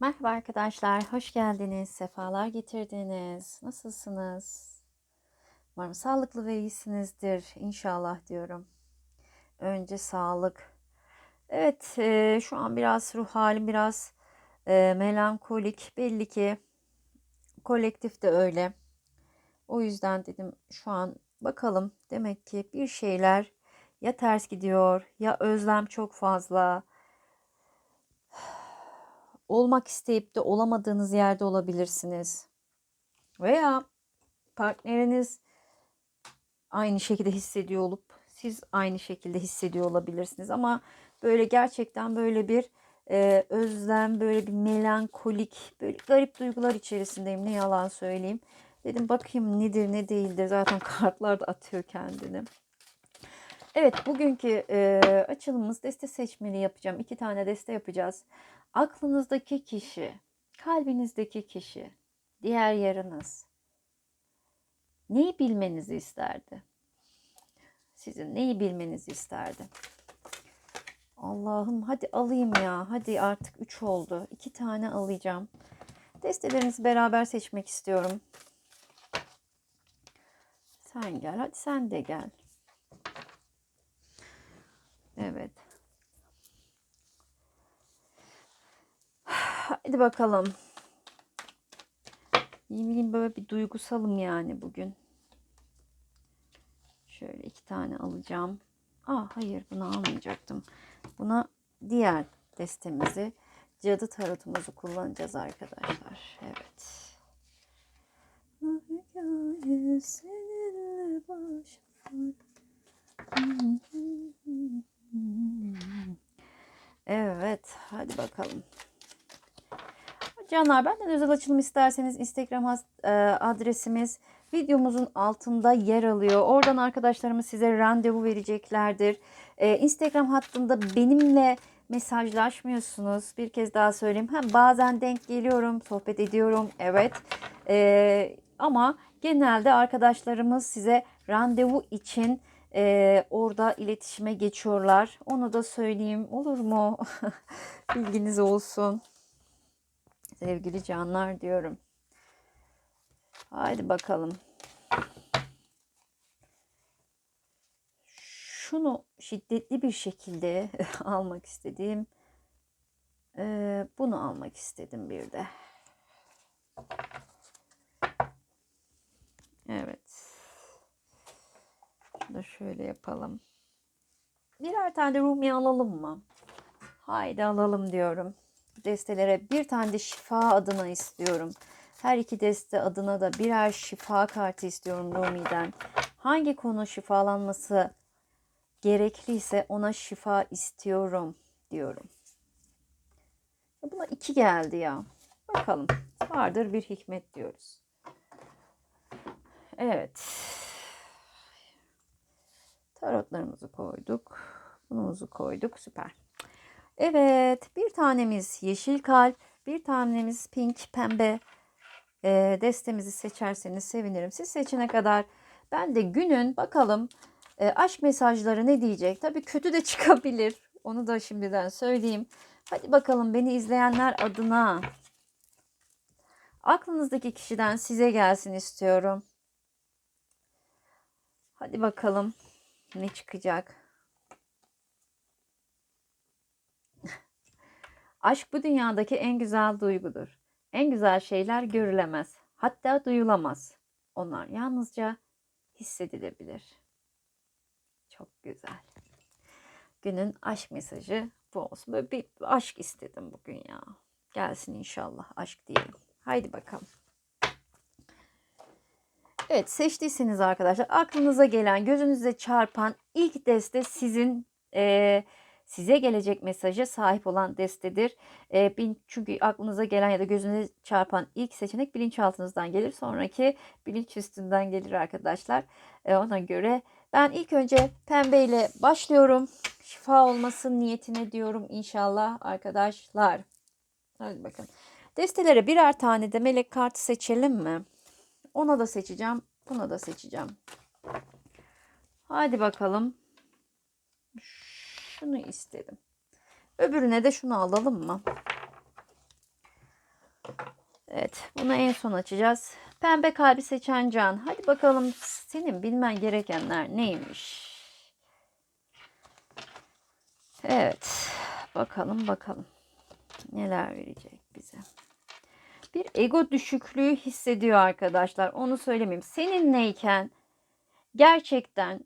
Merhaba arkadaşlar, hoş geldiniz, sefalar getirdiniz. Nasılsınız? Umarım sağlıklı ve iyisinizdir inşallah diyorum. Önce sağlık. Evet, e, şu an biraz ruh halim biraz e, melankolik. Belli ki kolektif de öyle. O yüzden dedim şu an bakalım. Demek ki bir şeyler ya ters gidiyor ya özlem çok fazla olmak isteyip de olamadığınız yerde olabilirsiniz. Veya partneriniz aynı şekilde hissediyor olup siz aynı şekilde hissediyor olabilirsiniz. Ama böyle gerçekten böyle bir e, özlem, böyle bir melankolik, böyle garip duygular içerisindeyim. Ne yalan söyleyeyim. Dedim bakayım nedir ne değildir. Zaten kartlar da atıyor kendini. Evet bugünkü e, açılımımız deste seçmeli yapacağım. İki tane deste yapacağız. Aklınızdaki kişi, kalbinizdeki kişi, diğer yarınız neyi bilmenizi isterdi? Sizin neyi bilmenizi isterdi? Allah'ım hadi alayım ya. Hadi artık 3 oldu. 2 tane alacağım. Destelerinizi beraber seçmek istiyorum. Sen gel. Hadi sen de gel. Evet. Hadi bakalım. Yemin böyle bir duygusalım yani bugün. Şöyle iki tane alacağım. Aa hayır bunu almayacaktım. Buna diğer destemizi cadı tarotumuzu kullanacağız arkadaşlar. Evet. Evet, hadi bakalım. Canlar benden özel açılım isterseniz Instagram e, adresimiz videomuzun altında yer alıyor. Oradan arkadaşlarımız size randevu vereceklerdir. Ee, Instagram hattında benimle mesajlaşmıyorsunuz. Bir kez daha söyleyeyim. Hem bazen denk geliyorum, sohbet ediyorum. Evet. Ee, ama genelde arkadaşlarımız size randevu için e, orada iletişime geçiyorlar. Onu da söyleyeyim. Olur mu? Bilginiz olsun. Sevgili canlar diyorum. Haydi bakalım. Şunu şiddetli bir şekilde almak istediğim e, bunu almak istedim bir de. Evet. Şunu da şöyle yapalım. Birer tane Rumi alalım mı? Haydi alalım diyorum. Destelere bir tane de şifa adına istiyorum. Her iki deste adına da birer şifa kartı istiyorum Rumi'den. Hangi konu şifalanması gerekliyse ona şifa istiyorum diyorum. Buna iki geldi ya. Bakalım. Vardır bir hikmet diyoruz. Evet. Tarotlarımızı koyduk. Bunumuzu koyduk. Süper. Evet. Bir tanemiz yeşil kalp. Bir tanemiz pink pembe e, destemizi seçerseniz sevinirim. Siz seçene kadar ben de günün bakalım e, aşk mesajları ne diyecek? Tabii kötü de çıkabilir. Onu da şimdiden söyleyeyim. Hadi bakalım beni izleyenler adına aklınızdaki kişiden size gelsin istiyorum. Hadi bakalım ne çıkacak? Aşk bu dünyadaki en güzel duygudur. En güzel şeyler görülemez. Hatta duyulamaz. Onlar yalnızca hissedilebilir. Çok güzel. Günün aşk mesajı bu olsun. Böyle bir aşk istedim bugün ya. Gelsin inşallah aşk diyelim. Haydi bakalım. Evet seçtiyseniz arkadaşlar aklınıza gelen gözünüze çarpan ilk deste sizin e, size gelecek mesaja sahip olan destedir. E, çünkü aklınıza gelen ya da gözünüze çarpan ilk seçenek bilinçaltınızdan gelir. Sonraki bilinç üstünden gelir arkadaşlar. E, ona göre ben ilk önce pembe ile başlıyorum. Şifa olmasın niyetine diyorum inşallah arkadaşlar. Hadi bakın. Destelere birer tane de melek kartı seçelim mi? Ona da seçeceğim. Buna da seçeceğim. Hadi bakalım. Şunu istedim. Öbürüne de şunu alalım mı? Evet, bunu en son açacağız. Pembe kalbi seçen Can. Hadi bakalım senin bilmen gerekenler neymiş? Evet, bakalım bakalım. Neler verecek bize? Bir ego düşüklüğü hissediyor arkadaşlar. Onu söylemeyeyim. Seninleyken gerçekten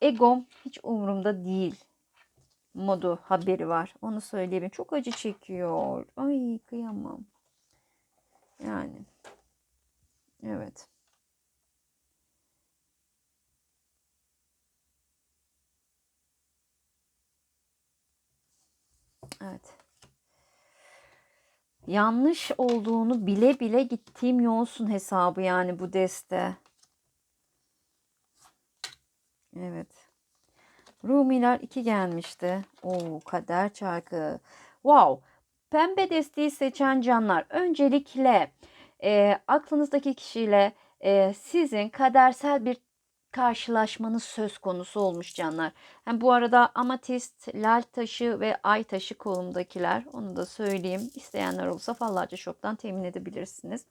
egom hiç umurumda değil modu haberi var. Onu söyleyebilirim. Çok acı çekiyor. Ay kıyamam. Yani. Evet. Evet. Yanlış olduğunu bile bile gittiğim yolsun hesabı yani bu deste. Evet. Rumiler 2 gelmişti. Oo kader çarkı. Wow. Pembe desteği seçen canlar öncelikle e, aklınızdaki kişiyle e, sizin kadersel bir karşılaşmanız söz konusu olmuş canlar. Hem bu arada amatist, lal taşı ve ay taşı kolumdakiler. Onu da söyleyeyim. İsteyenler olursa fallarca şoktan temin edebilirsiniz.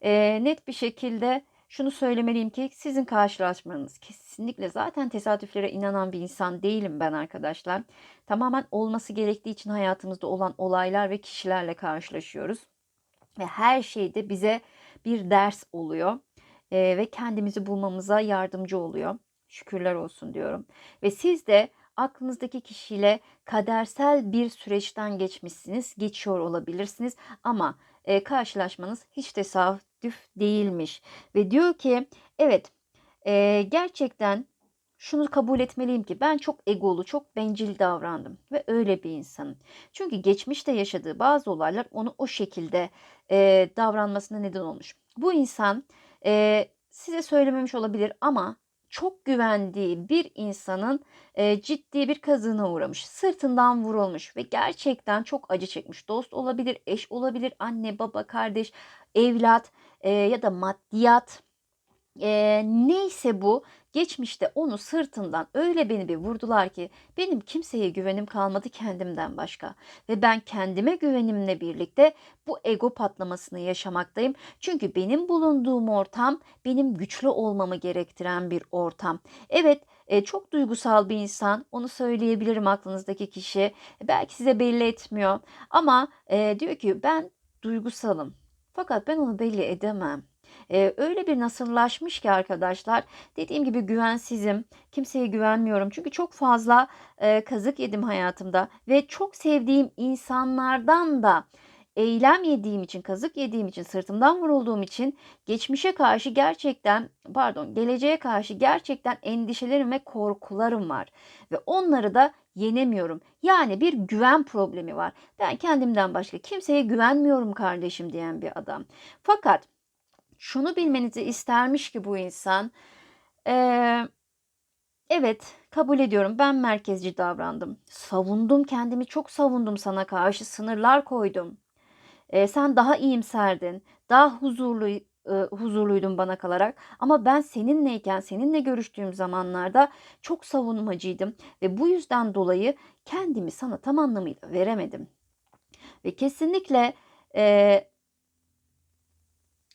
E, net bir şekilde şunu söylemeliyim ki sizin karşılaşmanız kesinlikle zaten tesadüflere inanan bir insan değilim ben arkadaşlar. Tamamen olması gerektiği için hayatımızda olan olaylar ve kişilerle karşılaşıyoruz. Ve her şeyde bize bir ders oluyor e, ve kendimizi bulmamıza yardımcı oluyor. Şükürler olsun diyorum. Ve siz de aklınızdaki kişiyle kadersel bir süreçten geçmişsiniz, geçiyor olabilirsiniz ama e, karşılaşmanız hiç tesadüf değilmiş. Ve diyor ki evet e, gerçekten şunu kabul etmeliyim ki ben çok egolu, çok bencil davrandım ve öyle bir insanım. Çünkü geçmişte yaşadığı bazı olaylar onu o şekilde e, davranmasına neden olmuş. Bu insan e, size söylememiş olabilir ama çok güvendiği bir insanın e, ciddi bir kazığına uğramış. Sırtından vurulmuş ve gerçekten çok acı çekmiş. Dost olabilir, eş olabilir, anne, baba, kardeş, evlat e, ya da maddiyat. E, neyse bu geçmişte onu sırtından öyle beni bir vurdular ki benim kimseye güvenim kalmadı kendimden başka. Ve ben kendime güvenimle birlikte bu ego patlamasını yaşamaktayım. Çünkü benim bulunduğum ortam benim güçlü olmamı gerektiren bir ortam. Evet e, çok duygusal bir insan onu söyleyebilirim aklınızdaki kişi. Belki size belli etmiyor ama e, diyor ki ben duygusalım. Fakat ben onu belli edemem. Ee, öyle bir nasırlaşmış ki arkadaşlar dediğim gibi güvensizim. Kimseye güvenmiyorum. Çünkü çok fazla e, kazık yedim hayatımda ve çok sevdiğim insanlardan da eylem yediğim için, kazık yediğim için, sırtımdan vurulduğum için geçmişe karşı gerçekten, pardon, geleceğe karşı gerçekten endişelerim ve korkularım var. Ve onları da yenemiyorum. Yani bir güven problemi var. Ben kendimden başka kimseye güvenmiyorum kardeşim diyen bir adam. Fakat şunu bilmenizi istermiş ki bu insan. Ee, evet kabul ediyorum ben merkezci davrandım. Savundum kendimi çok savundum sana karşı sınırlar koydum. Ee, sen daha iyimserdin. Daha huzurlu e, huzurluydun bana kalarak ama ben seninleyken seninle görüştüğüm zamanlarda çok savunmacıydım ve bu yüzden dolayı kendimi sana tam anlamıyla veremedim. Ve kesinlikle e,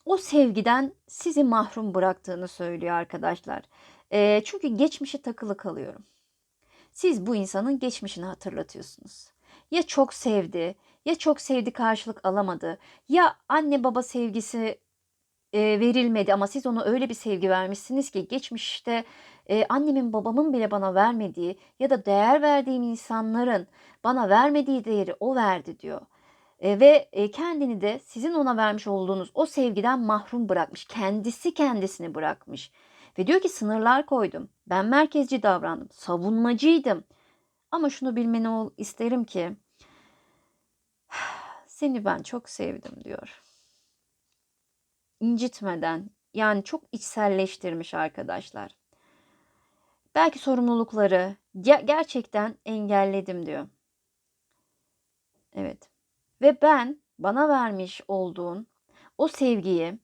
o sevgiden sizi mahrum bıraktığını söylüyor arkadaşlar. E, çünkü geçmişe takılı kalıyorum. Siz bu insanın geçmişini hatırlatıyorsunuz. Ya çok sevdi, ya çok sevdi karşılık alamadı, ya anne baba sevgisi e, verilmedi ama siz ona öyle bir sevgi vermişsiniz ki geçmişte e, annemin babamın bile bana vermediği ya da değer verdiğim insanların bana vermediği değeri o verdi diyor. E, ve e, kendini de sizin ona vermiş olduğunuz o sevgiden mahrum bırakmış. Kendisi kendisini bırakmış. Ve diyor ki sınırlar koydum. Ben merkezci davrandım. Savunmacıydım. Ama şunu bilmeni isterim ki seni ben çok sevdim diyor. İncitmeden yani çok içselleştirmiş arkadaşlar. Belki sorumlulukları gerçekten engelledim diyor. Evet. Ve ben bana vermiş olduğun o sevgiyi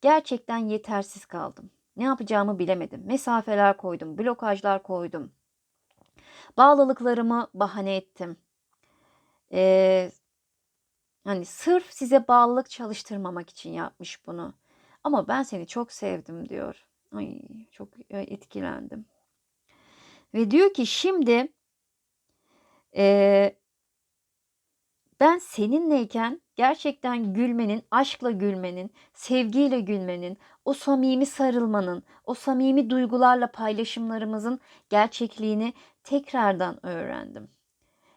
gerçekten yetersiz kaldım. Ne yapacağımı bilemedim. Mesafeler koydum, blokajlar koydum. Bağlılıklarımı bahane ettim. Ee, Hani sırf size bağlılık çalıştırmamak için yapmış bunu. Ama ben seni çok sevdim diyor. Ay çok e, etkilendim. Ve diyor ki şimdi e, ben seninleyken gerçekten gülmenin, aşkla gülmenin, sevgiyle gülmenin, o samimi sarılmanın, o samimi duygularla paylaşımlarımızın gerçekliğini tekrardan öğrendim.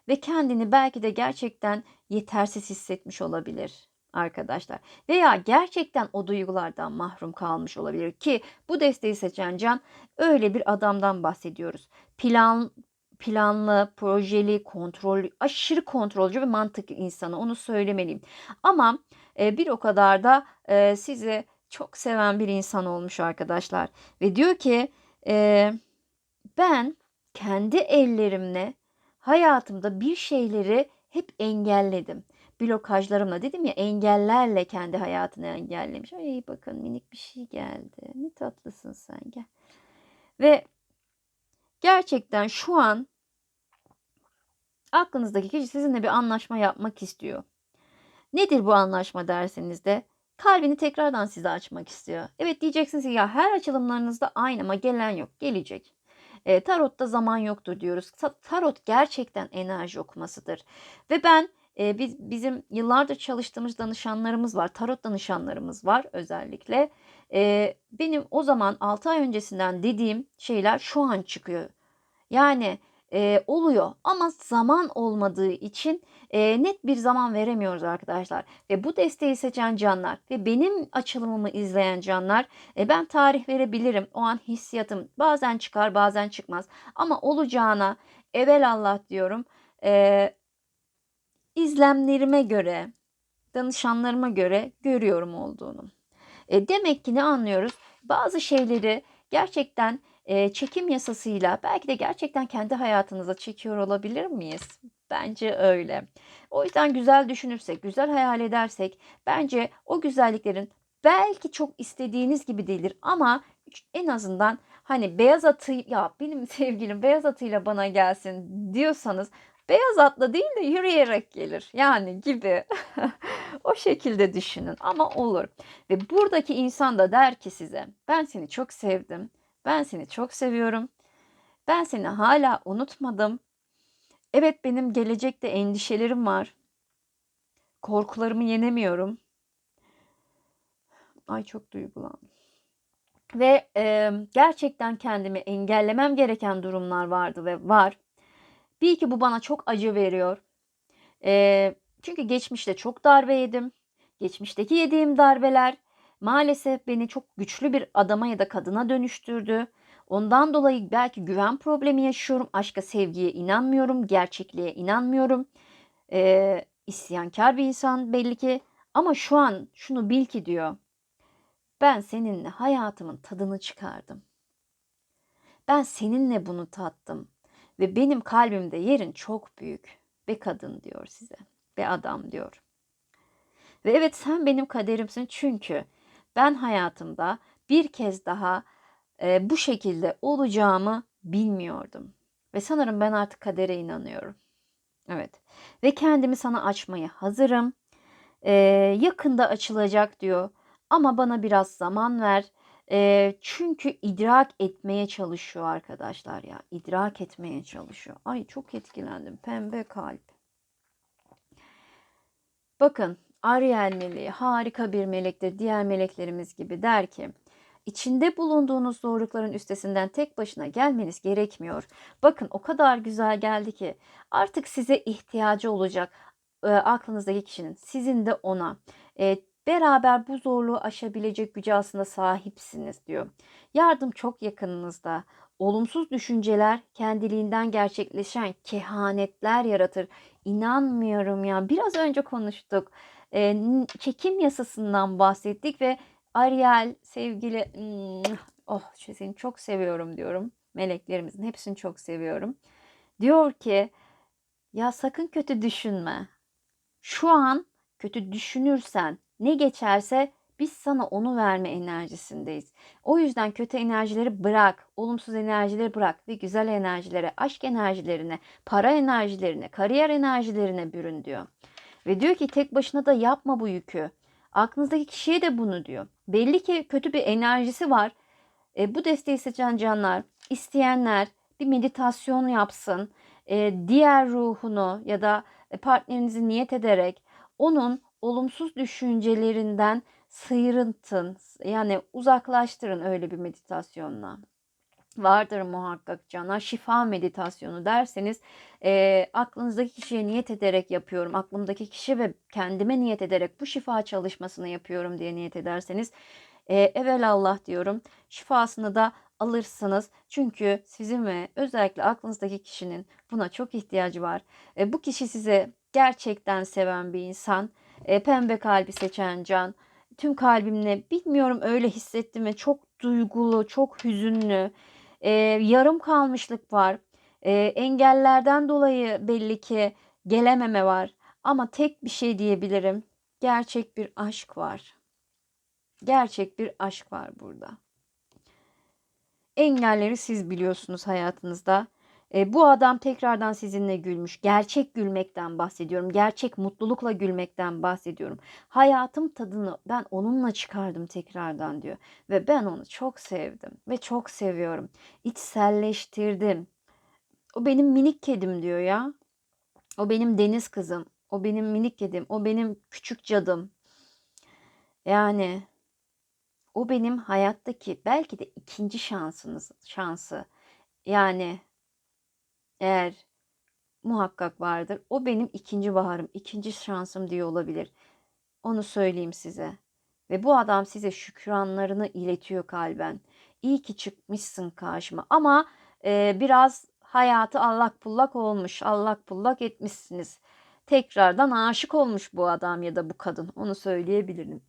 Ve kendini belki de gerçekten yetersiz hissetmiş olabilir arkadaşlar. Veya gerçekten o duygulardan mahrum kalmış olabilir ki bu desteği seçen can öyle bir adamdan bahsediyoruz. Plan planlı, projeli, kontrol, aşırı kontrolcü ve mantıklı insanı onu söylemeliyim. Ama e, bir o kadar da e, sizi çok seven bir insan olmuş arkadaşlar. Ve diyor ki e, ben kendi ellerimle hayatımda bir şeyleri hep engelledim. Blokajlarımla dedim ya engellerle kendi hayatını engellemiş. Ay bakın minik bir şey geldi. Ne tatlısın sen gel. Ve gerçekten şu an aklınızdaki kişi sizinle bir anlaşma yapmak istiyor. Nedir bu anlaşma derseniz de kalbini tekrardan size açmak istiyor. Evet diyeceksiniz ki ya her açılımlarınızda aynı ama gelen yok. Gelecek. E, tarotta zaman yoktur diyoruz. Tarot gerçekten enerji okumasıdır. Ve ben e, biz bizim yıllardır çalıştığımız danışanlarımız var. Tarot danışanlarımız var özellikle. E, benim o zaman 6 ay öncesinden dediğim şeyler şu an çıkıyor. Yani e, oluyor ama zaman olmadığı için e, net bir zaman veremiyoruz arkadaşlar. Ve bu desteği seçen canlar ve benim açılımımı izleyen canlar e, ben tarih verebilirim. O an hissiyatım bazen çıkar bazen çıkmaz ama olacağına evvel Allah diyorum. E, izlemlerime göre danışanlarıma göre görüyorum olduğunu. E, demek ki ne anlıyoruz? Bazı şeyleri gerçekten e, çekim yasasıyla belki de gerçekten kendi hayatınıza çekiyor olabilir miyiz? Bence öyle. O yüzden güzel düşünürsek, güzel hayal edersek bence o güzelliklerin belki çok istediğiniz gibi değildir ama en azından hani beyaz atı ya benim sevgilim beyaz atıyla bana gelsin diyorsanız beyaz atla değil de yürüyerek gelir yani gibi o şekilde düşünün ama olur ve buradaki insan da der ki size ben seni çok sevdim ben seni çok seviyorum. Ben seni hala unutmadım. Evet benim gelecekte endişelerim var. Korkularımı yenemiyorum. Ay çok duygulandım. Ve e, gerçekten kendimi engellemem gereken durumlar vardı ve var. Bir ki bu bana çok acı veriyor. E, çünkü geçmişte çok darbe yedim. Geçmişteki yediğim darbeler maalesef beni çok güçlü bir adama ya da kadına dönüştürdü. Ondan dolayı belki güven problemi yaşıyorum. Aşka, sevgiye inanmıyorum. Gerçekliğe inanmıyorum. Ee, isyankar bir insan belli ki. Ama şu an şunu bil ki diyor. Ben seninle hayatımın tadını çıkardım. Ben seninle bunu tattım. Ve benim kalbimde yerin çok büyük. Ve kadın diyor size. Ve adam diyor. Ve evet sen benim kaderimsin çünkü ben hayatımda bir kez daha e, bu şekilde olacağımı bilmiyordum. Ve sanırım ben artık kadere inanıyorum. Evet. Ve kendimi sana açmaya hazırım. E, yakında açılacak diyor. Ama bana biraz zaman ver. E, çünkü idrak etmeye çalışıyor arkadaşlar ya. İdrak etmeye çalışıyor. Ay çok etkilendim. Pembe kalp. Bakın Ariel meleği harika bir melektir diğer meleklerimiz gibi der ki içinde bulunduğunuz zorlukların üstesinden tek başına gelmeniz gerekmiyor. Bakın o kadar güzel geldi ki artık size ihtiyacı olacak e, aklınızdaki kişinin sizin de ona. E, beraber bu zorluğu aşabilecek güce aslında sahipsiniz diyor. Yardım çok yakınınızda. Olumsuz düşünceler kendiliğinden gerçekleşen kehanetler yaratır. İnanmıyorum ya. Biraz önce konuştuk e, çekim yasasından bahsettik ve Ariel sevgili oh seni çok seviyorum diyorum. Meleklerimizin hepsini çok seviyorum. Diyor ki ya sakın kötü düşünme. Şu an kötü düşünürsen ne geçerse biz sana onu verme enerjisindeyiz. O yüzden kötü enerjileri bırak, olumsuz enerjileri bırak ve güzel enerjilere, aşk enerjilerine, para enerjilerine, kariyer enerjilerine bürün diyor. Ve diyor ki tek başına da yapma bu yükü. Aklınızdaki kişiye de bunu diyor. Belli ki kötü bir enerjisi var. E, bu desteği seçen canlar, isteyenler bir meditasyon yapsın. E, diğer ruhunu ya da partnerinizi niyet ederek onun olumsuz düşüncelerinden sıyrıntın yani uzaklaştırın öyle bir meditasyonla. Vardır muhakkak canlar şifa meditasyonu derseniz e, aklınızdaki kişiye niyet ederek yapıyorum. Aklımdaki kişi ve kendime niyet ederek bu şifa çalışmasını yapıyorum diye niyet ederseniz e, evelallah diyorum şifasını da alırsınız. Çünkü sizin ve özellikle aklınızdaki kişinin buna çok ihtiyacı var. E, bu kişi size gerçekten seven bir insan. E, pembe kalbi seçen can. Tüm kalbimle bilmiyorum öyle hissettim ve çok duygulu, çok hüzünlü. E, yarım kalmışlık var. E, engellerden dolayı belli ki gelememe var. Ama tek bir şey diyebilirim. Gerçek bir aşk var. Gerçek bir aşk var burada. Engelleri siz biliyorsunuz hayatınızda. E, bu adam tekrardan sizinle gülmüş. Gerçek gülmekten bahsediyorum. Gerçek mutlulukla gülmekten bahsediyorum. Hayatım tadını ben onunla çıkardım tekrardan diyor. Ve ben onu çok sevdim ve çok seviyorum. İçselleştirdim. O benim minik kedim diyor ya. O benim deniz kızım. O benim minik kedim. O benim küçük cadım. Yani o benim hayattaki belki de ikinci şansınız şansı. Yani eğer muhakkak vardır. O benim ikinci baharım, ikinci şansım diye olabilir. Onu söyleyeyim size. Ve bu adam size şükranlarını iletiyor kalben. İyi ki çıkmışsın karşıma. Ama e, biraz hayatı allak pullak olmuş. Allak pullak etmişsiniz. Tekrardan aşık olmuş bu adam ya da bu kadın. Onu söyleyebilirim.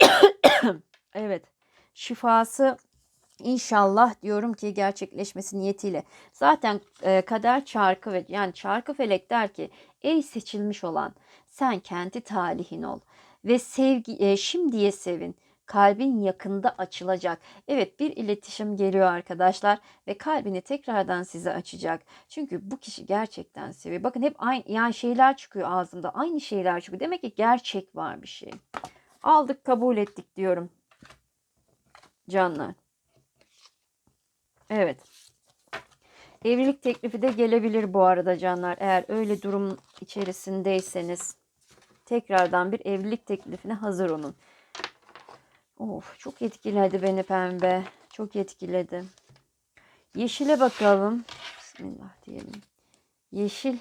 evet. Şifası İnşallah diyorum ki gerçekleşmesi niyetiyle. Zaten e, kader çarkı ve yani çarkı felek der ki ey seçilmiş olan sen kendi talihin ol ve sevgi e, şimdiye sevin. Kalbin yakında açılacak. Evet bir iletişim geliyor arkadaşlar ve kalbini tekrardan size açacak. Çünkü bu kişi gerçekten seviyor. Bakın hep aynı yani şeyler çıkıyor ağzımda. Aynı şeyler çıkıyor. Demek ki gerçek var bir şey. Aldık kabul ettik diyorum. Canlar. Evet. Evlilik teklifi de gelebilir bu arada canlar. Eğer öyle durum içerisindeyseniz tekrardan bir evlilik teklifine hazır olun. Of çok etkiledi beni pembe. Çok etkiledi. Yeşile bakalım. Bismillah diyelim. Yeşil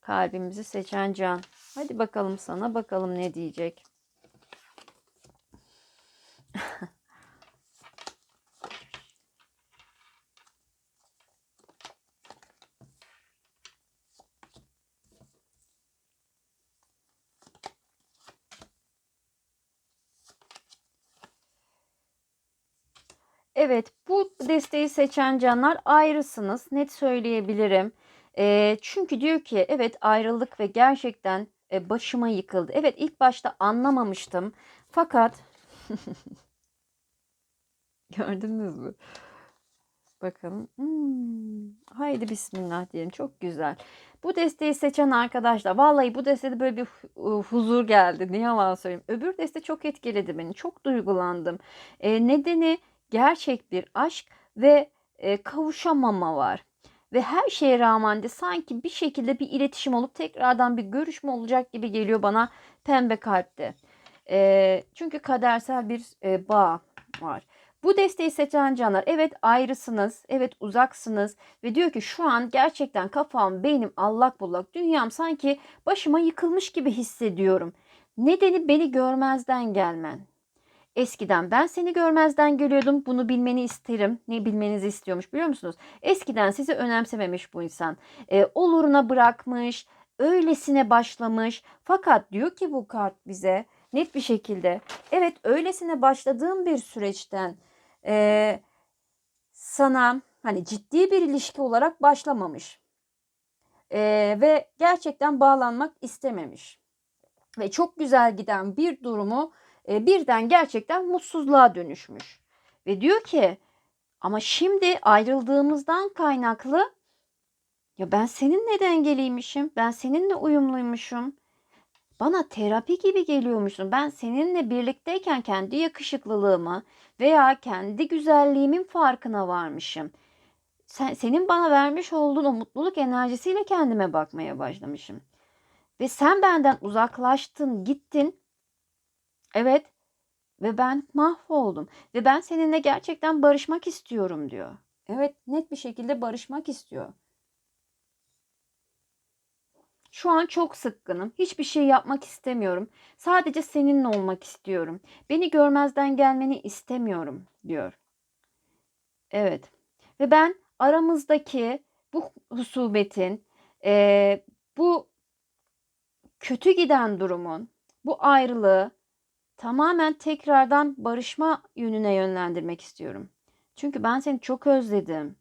kalbimizi seçen can. Hadi bakalım sana bakalım ne diyecek. Evet, bu desteği seçen canlar ayrısınız. Net söyleyebilirim. E, çünkü diyor ki evet ayrılık ve gerçekten e, başıma yıkıldı. Evet ilk başta anlamamıştım. Fakat gördünüz mü? Bakalım. Hmm. Haydi bismillah diyelim. Çok güzel. Bu desteği seçen arkadaşlar vallahi bu destede böyle bir huzur geldi. Ne yalan söyleyeyim. Öbür deste çok etkiledi beni. Çok duygulandım. E, nedeni gerçek bir aşk ve e, kavuşamama var. Ve her şeye rağmen de sanki bir şekilde bir iletişim olup tekrardan bir görüşme olacak gibi geliyor bana pembe kalpte. E, çünkü kadersel bir e, bağ var. Bu desteği seçen canlar evet ayrısınız, evet uzaksınız ve diyor ki şu an gerçekten kafam, beynim allak bullak, dünyam sanki başıma yıkılmış gibi hissediyorum. Nedeni beni görmezden gelmen. Eskiden ben seni görmezden geliyordum. Bunu bilmeni isterim. Ne bilmenizi istiyormuş biliyor musunuz? Eskiden sizi önemsememiş bu insan. E, oluruna bırakmış, öylesine başlamış. Fakat diyor ki bu kart bize net bir şekilde evet öylesine başladığım bir süreçten e, sana hani ciddi bir ilişki olarak başlamamış. E, ve gerçekten bağlanmak istememiş. Ve çok güzel giden bir durumu e, birden gerçekten mutsuzluğa dönüşmüş. Ve diyor ki ama şimdi ayrıldığımızdan kaynaklı Ya ben seninle dengeliymişim. Ben seninle uyumluymuşum. Bana terapi gibi geliyormuşsun. Ben seninle birlikteyken kendi yakışıklılığımı veya kendi güzelliğimin farkına varmışım. Sen, senin bana vermiş olduğun o mutluluk enerjisiyle kendime bakmaya başlamışım. Ve sen benden uzaklaştın, gittin. Evet. Ve ben mahvoldum. Ve ben seninle gerçekten barışmak istiyorum diyor. Evet, net bir şekilde barışmak istiyor. Şu an çok sıkkınım. Hiçbir şey yapmak istemiyorum. Sadece seninle olmak istiyorum. Beni görmezden gelmeni istemiyorum diyor. Evet. Ve ben aramızdaki bu husumetin, eee, bu kötü giden durumun, bu ayrılığı tamamen tekrardan barışma yönüne yönlendirmek istiyorum. Çünkü ben seni çok özledim.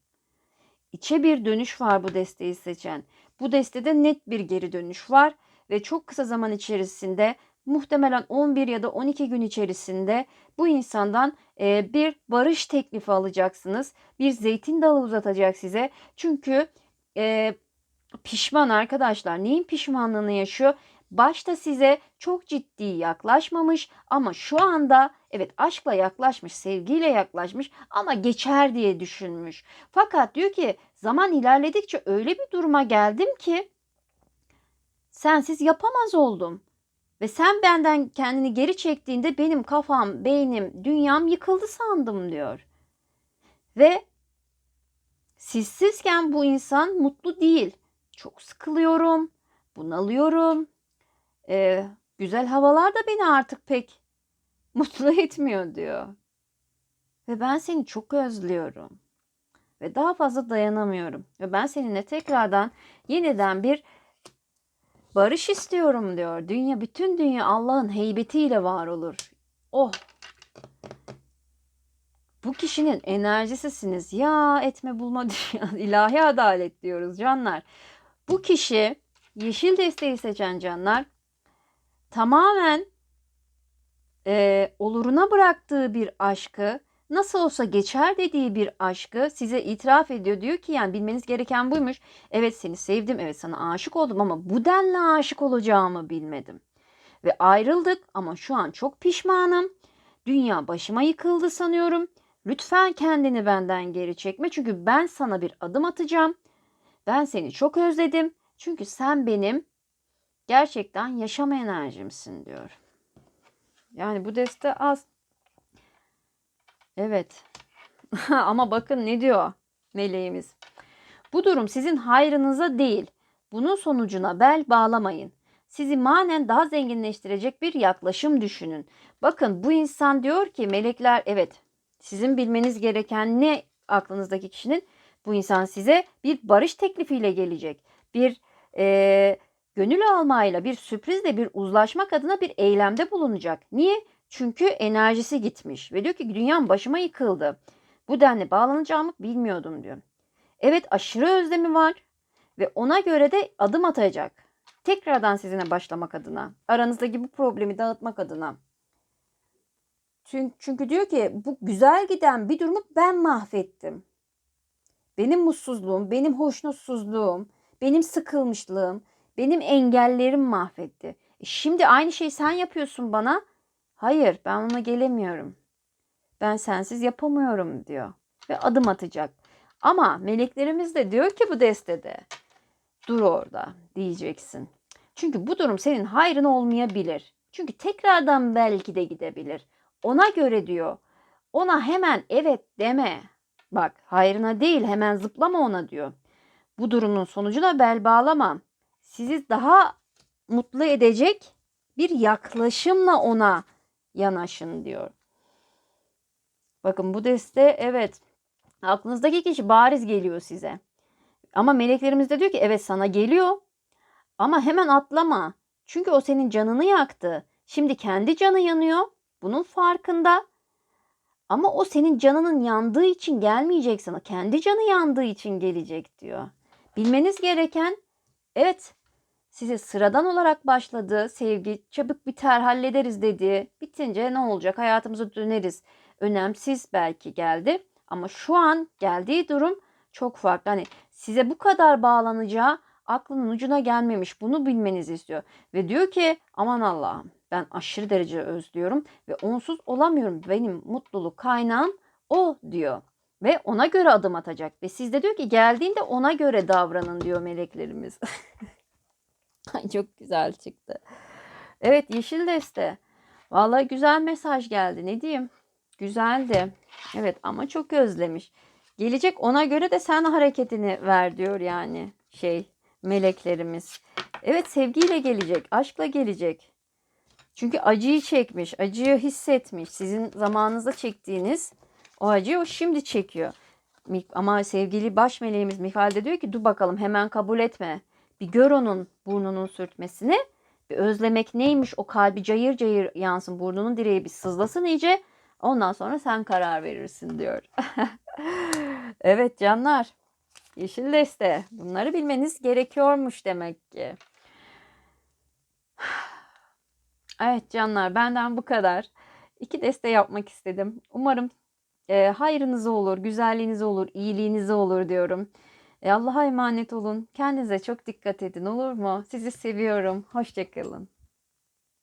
İçe bir dönüş var bu desteği seçen. Bu destede net bir geri dönüş var ve çok kısa zaman içerisinde muhtemelen 11 ya da 12 gün içerisinde bu insandan bir barış teklifi alacaksınız. Bir zeytin dalı uzatacak size. Çünkü pişman arkadaşlar. Neyin pişmanlığını yaşıyor? Başta size çok ciddi yaklaşmamış ama şu anda evet aşkla yaklaşmış, sevgiyle yaklaşmış ama geçer diye düşünmüş. Fakat diyor ki zaman ilerledikçe öyle bir duruma geldim ki sensiz yapamaz oldum. Ve sen benden kendini geri çektiğinde benim kafam, beynim, dünyam yıkıldı sandım diyor. Ve sizsizken bu insan mutlu değil. Çok sıkılıyorum, bunalıyorum. Ee, güzel havalar da beni artık pek mutlu etmiyor diyor. Ve ben seni çok özlüyorum. Ve daha fazla dayanamıyorum. Ve ben seninle tekrardan yeniden bir barış istiyorum diyor. Dünya, bütün dünya Allah'ın heybetiyle var olur. Oh! Bu kişinin enerjisisiniz. Ya etme bulma dünya, ilahi adalet diyoruz canlar. Bu kişi yeşil desteği seçen canlar tamamen e, oluruna bıraktığı bir aşkı nasıl olsa geçer dediği bir aşkı size itiraf ediyor. Diyor ki yani bilmeniz gereken buymuş. Evet seni sevdim, evet sana aşık oldum ama bu denli aşık olacağımı bilmedim. Ve ayrıldık ama şu an çok pişmanım. Dünya başıma yıkıldı sanıyorum. Lütfen kendini benden geri çekme çünkü ben sana bir adım atacağım. Ben seni çok özledim. Çünkü sen benim gerçekten yaşam enerjimsin diyor. Yani bu deste az. Evet. Ama bakın ne diyor meleğimiz. Bu durum sizin hayrınıza değil. Bunun sonucuna bel bağlamayın. Sizi manen daha zenginleştirecek bir yaklaşım düşünün. Bakın bu insan diyor ki melekler evet sizin bilmeniz gereken ne aklınızdaki kişinin bu insan size bir barış teklifiyle gelecek. Bir e, gönül almayla bir sürprizle bir uzlaşmak adına bir eylemde bulunacak. Niye? Çünkü enerjisi gitmiş ve diyor ki dünyam başıma yıkıldı. Bu denli bağlanacağımı bilmiyordum diyor. Evet aşırı özlemi var ve ona göre de adım atacak. Tekrardan sizinle başlamak adına. Aranızdaki bu problemi dağıtmak adına. Çünkü, diyor ki bu güzel giden bir durumu ben mahvettim. Benim mutsuzluğum, benim hoşnutsuzluğum, benim sıkılmışlığım, benim engellerim mahvetti. E şimdi aynı şeyi sen yapıyorsun bana. Hayır ben ona gelemiyorum. Ben sensiz yapamıyorum diyor. Ve adım atacak. Ama meleklerimiz de diyor ki bu destede. Dur orada diyeceksin. Çünkü bu durum senin hayrın olmayabilir. Çünkü tekrardan belki de gidebilir. Ona göre diyor. Ona hemen evet deme. Bak hayrına değil hemen zıplama ona diyor. Bu durumun sonucuna bel bağlama. Sizi daha mutlu edecek bir yaklaşımla ona yanaşın diyor. Bakın bu deste evet aklınızdaki kişi bariz geliyor size. Ama meleklerimiz de diyor ki evet sana geliyor ama hemen atlama. Çünkü o senin canını yaktı. Şimdi kendi canı yanıyor. Bunun farkında. Ama o senin canının yandığı için gelmeyecek sana. Kendi canı yandığı için gelecek diyor. Bilmeniz gereken evet size sıradan olarak başladı. Sevgi çabuk biter hallederiz dedi. Bitince ne olacak hayatımıza döneriz. Önemsiz belki geldi. Ama şu an geldiği durum çok farklı. Hani size bu kadar bağlanacağı aklının ucuna gelmemiş. Bunu bilmenizi istiyor. Ve diyor ki aman Allah'ım ben aşırı derece özlüyorum ve onsuz olamıyorum. Benim mutluluk kaynağım o diyor. Ve ona göre adım atacak. Ve siz de diyor ki geldiğinde ona göre davranın diyor meleklerimiz. Çok güzel çıktı. Evet yeşil deste. Vallahi güzel mesaj geldi. Ne diyeyim? Güzeldi. Evet ama çok özlemiş. Gelecek ona göre de sen hareketini ver diyor yani şey meleklerimiz. Evet sevgiyle gelecek, aşkla gelecek. Çünkü acıyı çekmiş, acıyı hissetmiş. Sizin zamanınızda çektiğiniz o acıyı o şimdi çekiyor. Ama sevgili baş meleğimiz Mikael de diyor ki dur bakalım hemen kabul etme. Bir gör onun burnunun sürtmesini. Bir özlemek neymiş o kalbi cayır cayır yansın burnunun direği bir sızlasın iyice. Ondan sonra sen karar verirsin diyor. evet canlar. Yeşil deste. Bunları bilmeniz gerekiyormuş demek ki. Evet canlar benden bu kadar. İki deste yapmak istedim. Umarım e, hayrınıza olur, güzelliğinize olur, iyiliğinize olur diyorum. E, Allah'a emanet olun. Kendinize çok dikkat edin olur mu? Sizi seviyorum. Hoşçakalın.